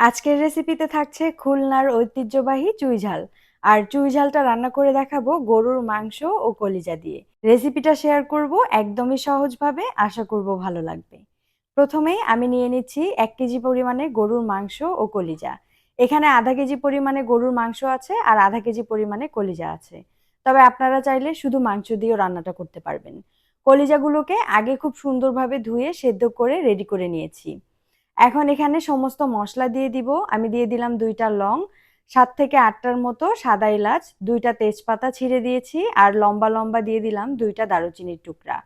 আজকের রেসিপিতে থাকছে খুলনার ঐতিহ্যবাহী চুই ঝাল। আর চুই ঝালটা রান্না করে দেখাবো গরুর মাংস ও কলিজা দিয়ে। রেসিপিটা শেয়ার করব একদমই সহজভাবে, আশা করব ভালো লাগবে। প্রথমেই আমি নিয়ে নিচ্ছি এক কেজি পরিমাণে গরুর মাংস ও কলিজা। এখানে আধা কেজি পরিমাণে গরুর মাংস আছে আর আধা কেজি পরিমাণে কলিজা আছে। তবে আপনারা চাইলে শুধু মাংস দিয়েও রান্নাটা করতে পারবেন। কলিজাগুলোকে আগে খুব সুন্দরভাবে ধুয়ে সেদ্ধ করে রেডি করে নিয়েছি। এখন এখানে সমস্ত মশলা দিয়ে দিব। আমি দিয়ে দিলাম দুইটা লং, সাত থেকে আটটার মতো সাদা এলাচ, দুইটা তেজপাতা ছিঁড়ে দিয়েছি আর লম্বা লম্বা দিয়ে দিলাম দুইটা দারুচিনির টুকরা।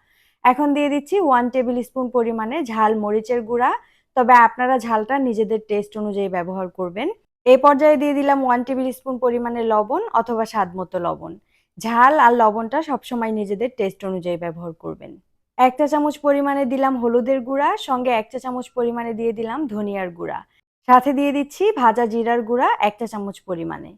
এখন দিয়ে দিচ্ছি ওয়ান টেবিল স্পুন পরিমাণে ঝাল মরিচের গুঁড়া। তবে আপনারা ঝালটা নিজেদের টেস্ট অনুযায়ী ব্যবহার করবেন। এই পর্যায়ে দিয়ে দিলাম ওয়ান টেবিল স্পুন পরিমাণে লবণ অথবা স্বাদ মতো লবণ। ঝাল আর লবণটা সবসময় নিজেদের টেস্ট অনুযায়ী ব্যবহার করবেন। এক চা চামচ পরিমাণে দিলাম হলুদের গুঁড়া, সঙ্গে এক চা চামচ পরিমাণে দিয়ে দিলাম ধনিয়ার গুঁড়া। সাথে দিয়ে দিচ্ছি ভাজা জিরার গুঁড়া এক চা চামচ পরিমাণে।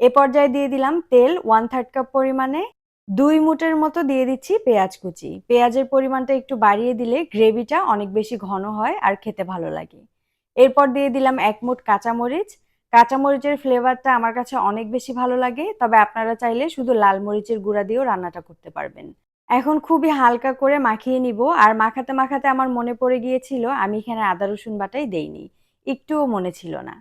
এ পর্যায়ে দিয়ে দিলাম তেল ওয়ান থার্ড কাপ পরিমাণে। দুই মুটের মতো দিয়ে দিচ্ছি পেঁয়াজ কুচি। পেঁয়াজের পরিমাণটা একটু বাড়িয়ে দিলে গ্রেভিটা অনেক বেশি ঘন হয় আর খেতে ভালো লাগে। এরপর দিয়ে দিলাম এক মুট কাঁচামরিচ। কাঁচামরিচের ফ্লেভারটা আমার কাছে অনেক বেশি ভালো লাগে, তবে আপনারা চাইলে শুধু লাল মরিচের গুঁড়া দিয়েও রান্নাটা করতে পারবেন। এখন খুবই হালকা করে মাখিয়ে নিব। আর মাখাতে মাখাতে আমার মনে পড়ে গিয়েছিল, আমি এখানে আদা, রসুন বাটাই দেইনি। একটুও মনে ছিল না।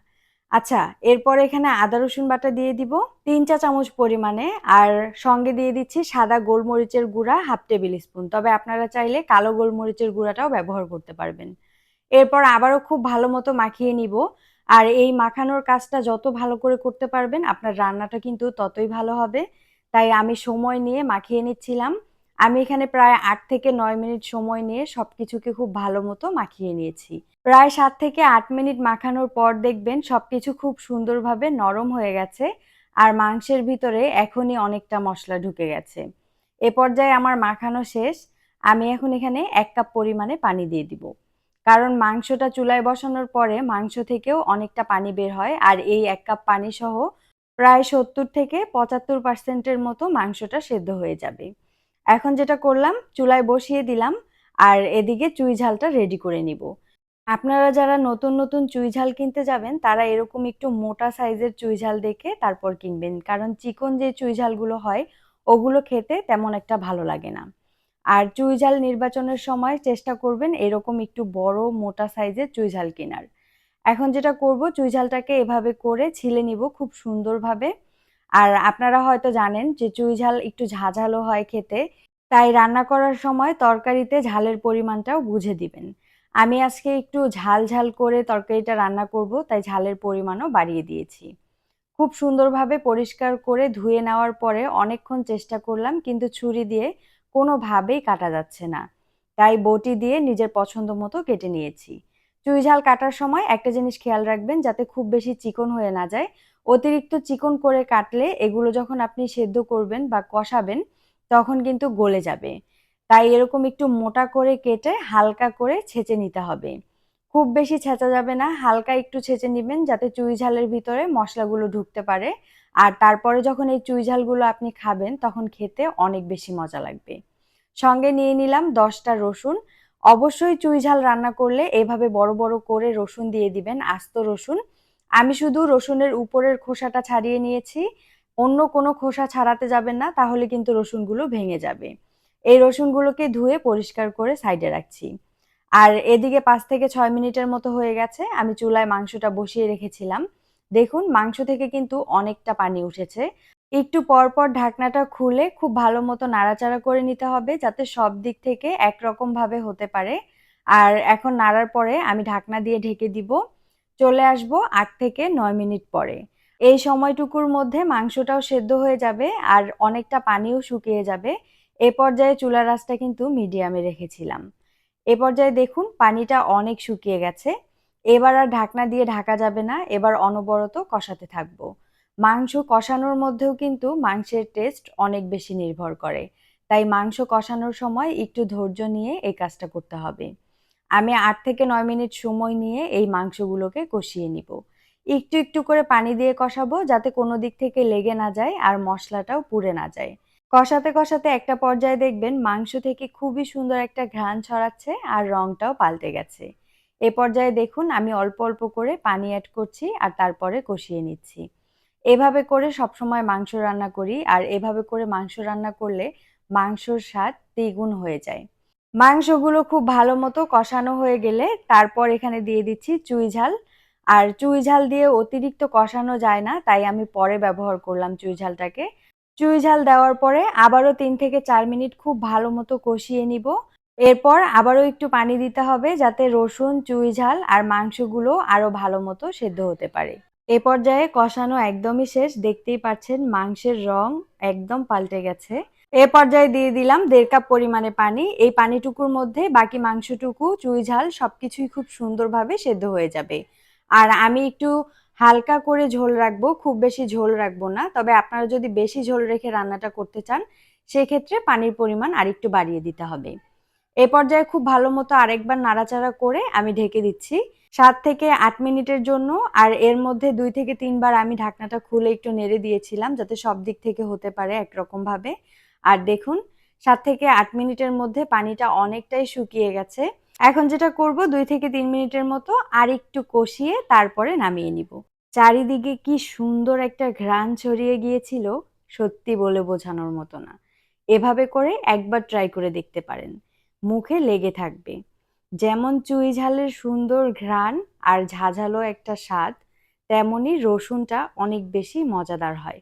আচ্ছা এরপর এখানে আদা, রসুন বাটা দিয়ে দিব তিন চা চামচ পরিমাণে। আর সঙ্গে দিয়ে দিচ্ছি সাদা গোলমরিচের গুঁড়া হাফ টেবিল স্পুন। তবে আপনারা চাইলে কালো গোলমরিচের গুঁড়াটাও ব্যবহার করতে পারবেন। এরপর আবারও খুব ভালো মতো মাখিয়ে নিব। আর এই মাখানোর কাজটা যত ভালো করে করতে পারবেন, আপনার রান্নাটা কিন্তু ততই ভালো হবে। তাই আমি সময় নিয়ে মাখিয়ে নিচ্ছিলাম। আমি এখানে প্রায় আট থেকে নয় মিনিট সময় নিয়ে সব কিছুকে খুব ভালো মতো মাখিয়ে নিয়েছি। প্রায় সাত থেকে আট মিনিট মাখানোর পর দেখবেন সব কিছু খুব সুন্দরভাবে নরম হয়ে গেছে আর মাংসের ভিতরে এখনই অনেকটা মশলা ঢুকে গেছে। এ পর্যায়ে আমার মাখানো শেষ। আমি এখন এখানে এক কাপ পরিমাণে পানি দিয়ে দিব। কারণ মাংসটা চুলায় বসানোর পরে মাংস থেকেও অনেকটা পানি বের হয় আর এই এক কাপ পানি সহ প্রায় সত্তর থেকে পঁচাত্তর পার্সেন্টের মতো মাংসটা সেদ্ধ হয়ে যাবে। এখন যেটা করলাম, চুলায় বসিয়ে দিলাম আর এদিকে চুই ঝালটা রেডি করে নিব। আপনারা যারা নতুন নতুন চুই ঝাল কিনতে যাবেন, তারা এরকম একটু মোটা সাইজের চুই ঝাল দেখে তারপর কিনবেন। কারণ চিকন যে চুই ঝালগুলো হয়, ওগুলো খেতে তেমন একটা ভালো লাগে না। আর চুই ঝাল নির্বাচনের সময় চেষ্টা করবেন এরকম একটু বড়, মোটা সাইজের চুই ঝাল কেনার। এখন যেটা করব, চুই ঝালটাকে এভাবে করে ছিলে নিব খুব সুন্দরভাবে। আর আপনারা হয়তো জানেন যে চুই ঝাল একটু ঝাঝালো হয় খেতে, তাই রান্না করার সময় তরকারিতে ঝালের পরিমাণটাও বুঝে দিবেন। আমি আজকে একটু ঝাল ঝাল করে তরকারিটা রান্না করব, তাই ঝালের পরিমাণও বাড়িয়ে দিয়েছি। খুব সুন্দরভাবে পরিষ্কার করে ধুয়ে নেওয়ার পরে অনেকক্ষণ চেষ্টা করলাম, কিন্তু ছুরি দিয়ে কোনোভাবেই কাটা যাচ্ছে না। তাই বটি দিয়ে নিজের পছন্দ মতো কেটে নিয়েছি। চুই ঝাল কাটার সময় একটা জিনিস খেয়াল রাখবেন, যাতে খুব বেশি চিকন হয়ে না যায় অতিরিক্ত চিকন করে কাটলে এগুলো যখন আপনি সেদ্ধ করবেন বা কষাবেন, তখন কিন্তু গলে যাবে। তাই এরকম একটু মোটা করে কেটে হালকা করে ছেঁচে নিতে হবে। খুব বেশি ছেঁচা যাবে না, হালকা একটু ছেঁচে নেবেন যাতে চুই ঝালের ভিতরে মশলাগুলো ঢুকতে পারে। আর তারপরে যখন এই চুই ঝালগুলো আপনি খাবেন, তখন খেতে অনেক বেশি মজা লাগবে। সঙ্গে নিয়ে নিলাম দশটা রসুন। অবশ্যই চুই ঝাল রান্না করলে এভাবে বড় বড় করে রসুন দিয়ে দিবেন, আস্ত রসুন। আমি শুধু রসুনের উপরের খোসাটা ছাড়িয়ে নিয়েছি। অন্য কোনো খোসা ছাড়াতে যাবেন না, তাহলে কিন্তু রসুনগুলো ভেঙে যাবে। এই রসুনগুলোকে ধুয়ে পরিষ্কার করে সাইডে রাখছি। আর এদিকে পাঁচ থেকে ছয় মিনিটের মতো হয়ে গেছে, আমি চুলায় মাংসটা বসিয়ে রেখেছিলাম। দেখুন, মাংস থেকে কিন্তু অনেকটা পানি উঠেছে। একটু পর পর ঢাকনাটা খুলে খুব ভালো মতো নাড়াচাড়া করে নিতে হবে, যাতে সব দিক থেকে একরকমভাবে হতে পারে। আর এখন নাড়ার পরে আমি ঢাকনা দিয়ে ঢেকে দিব। চলে আসব আট থেকে নয় মিনিট পরে। এই সময়টুকুর মধ্যে মাংসটাও সেদ্ধ হয়ে যাবে আর অনেকটা পানিও শুকিয়ে যাবে। এ পর্যায়ে চুলা রাসটা কিন্তু মিডিয়ামে রেখেছিলাম। এ পর্যায়ে দেখুন পানিটা অনেক শুকিয়ে গেছে। এবার আর ঢাকনা দিয়ে ঢাকা যাবে না, এবার অনবরত কষাতে থাকব। মাংস কষানোর মধ্যেও কিন্তু মাংসের টেস্ট অনেক বেশি নির্ভর করে। তাই মাংস কষানোর সময় একটু ধৈর্য নিয়ে এই কাজটা করতে হবে। আমি আট থেকে নয় মিনিট সময় নিয়ে এই মাংসগুলোকে কষিয়ে নিব। একটু একটু করে পানি দিয়ে কষাবো যাতে কোনো দিক থেকে লেগে না যায় আর মশলাটাও পুড়ে না যায়। কষাতে কষাতে একটা পর্যায়ে দেখবেন মাংস থেকে খুবই সুন্দর একটা ঘ্রাণ ছড়াচ্ছে আর রংটাও পাল্টে গেছে। এ পর্যায়ে দেখুন আমি অল্প অল্প করে পানি অ্যাড করছি আর তারপরে কষিয়ে নিচ্ছি। এভাবে করে সবসময় মাংস রান্না করি আর এভাবে করে মাংস রান্না করলে মাংসর স্বাদ দ্বিগুণ হয়ে যায়। মাংসগুলো খুব ভালো মতো কষানো হয়ে গেলে তারপর এখানে দিয়ে দিচ্ছি চুই ঝাল। আর চুই ঝাল দিয়ে অতিরিক্ত কষানো যায় না, তাই আমি পরে ব্যবহার করলাম চুই ঝালটাকে। চুই ঝাল দেওয়ার পরে আবারও তিন থেকে চার মিনিট খুব ভালো মতো কষিয়ে নিব। এরপর আবারও একটু পানি দিতে হবে যাতে রসুন, চুই ঝাল আর মাংসগুলো আরও ভালো মতো সেদ্ধ হতে পারে। এ পর্যায়ে কষানো একদমই শেষ, দেখতেই পাচ্ছেন মাংসের রং একদম পাল্টে গেছে। এ পর্যায়ে দিয়ে দিলাম দেড় কাপ পরিমাণে পানি। এই পানিটুকুর মধ্যে বাকি মাংসটুকু, চুই ঝাল সবকিছুই খুব সুন্দরভাবে সেদ্ধ হয়ে যাবে। আর আমি একটু হালকা করে ঝোল রাখব, খুব বেশি ঝোল রাখব না। তবে আপনারা যদি বেশি ঝোল রেখে রান্নাটা করতে চান, সেক্ষেত্রে পানির পরিমাণ আরেকটু বাড়িয়ে দিতে হবে। এ পর্যায়ে খুব ভালো মতো আরেকবার নাড়াচাড়া করে আমি ঢেকে দিচ্ছি। সাত থেকে আট মিনিটের জন্য, আর এর মধ্যে দুই থেকে তিনবার আমি ঢাকনাটা খুলে একটু নেড়ে দিয়েছিলাম, যাতে সব দিক থেকে হতে পারে একরকম ভাবে আর দেখুন, সাত থেকে আট মিনিটের মধ্যে পানিটা অনেকটাই শুকিয়ে গেছে। এখন যেটা করব, দুই থেকে তিন মিনিটের মতো আর একটু কষিয়ে তারপরে নামিয়ে নিব। চারিদিকে কি সুন্দর একটা ঘ্রাণ ছড়িয়ে গিয়েছিল, সত্যি বলে বোঝানোর মতো না। এভাবে করে একবার ট্রাই করে দেখতে পারেন। মুখে লেগে থাকবে। যেমন চুই ঝালের সুন্দর ঘ্রাণ আর ঝাঝালো একটা স্বাদ তেমনই রসুনটা অনেক বেশি মজাদার হয়।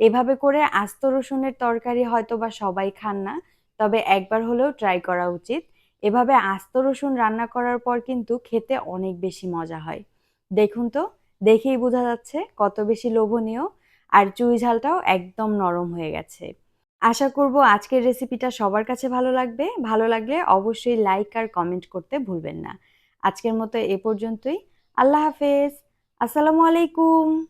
এভাবে করে আস্ত রসুনের তরকারি হয়তো বা সবাই খান না, তবে একবার হলেও ট্রাই করা উচিত। এভাবে আস্ত রসুন রান্না করার পর কিন্তু খেতে অনেক বেশি মজা হয়। দেখুন তো, দেখেই বোঝা যাচ্ছে কত বেশি লোভনীয় আর চুই ঝালটাও একদম নরম হয়ে গেছে। আশা করব আজকের রেসিপিটা সবার কাছে ভালো লাগবে। ভালো লাগলে অবশ্যই লাইক আর কমেন্ট করতে ভুলবেন না। আজকের মতো এ পর্যন্তই। আল্লাহ হাফেজ। আসসালামু আলাইকুম।